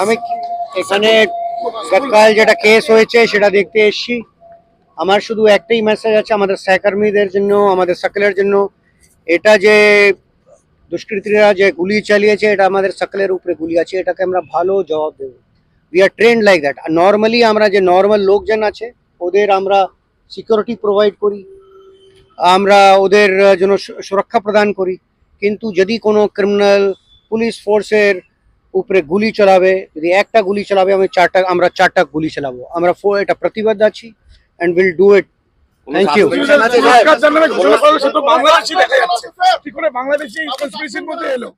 আমি এখানে গতকাল যেটা কেস হয়েছে সেটা দেখতে এসছি। আমার শুধু একটাই মেসেজ আছে আমাদের সহকর্মীদের জন্য, আমাদের সকলের জন্য। এটা যে দুষ্কৃতীরা যে গুলি চালিয়েছে, এটা আমাদের সকলের উপরে গুলি আছে, এটাকে আমরা ভালো জবাব দেব। We are trend like that normally আমরা যে নর্মাল লোকজন আছে, ওদের আমরা সিকিউরিটি প্রোভাইড করি আমরা ওদের জন্য সুরক্ষা প্রদান করি। কিন্তু যদি কোনো ক্রিমিনাল পুলিশ ফোর্সের উপরে গুলি চালাবে যদি একটা গুলি চালাবে আমি চারটা আমরা চারটা গুলি চালাবো। আমরা এটা প্রতিবাদ আছি and will do it thank you পুরস্কার জানাবে ঘোষণা করল সে তো বাংলাদেশি দেখা যাচ্ছে। কি করে বাংলাদেশি মধ্যে এলো?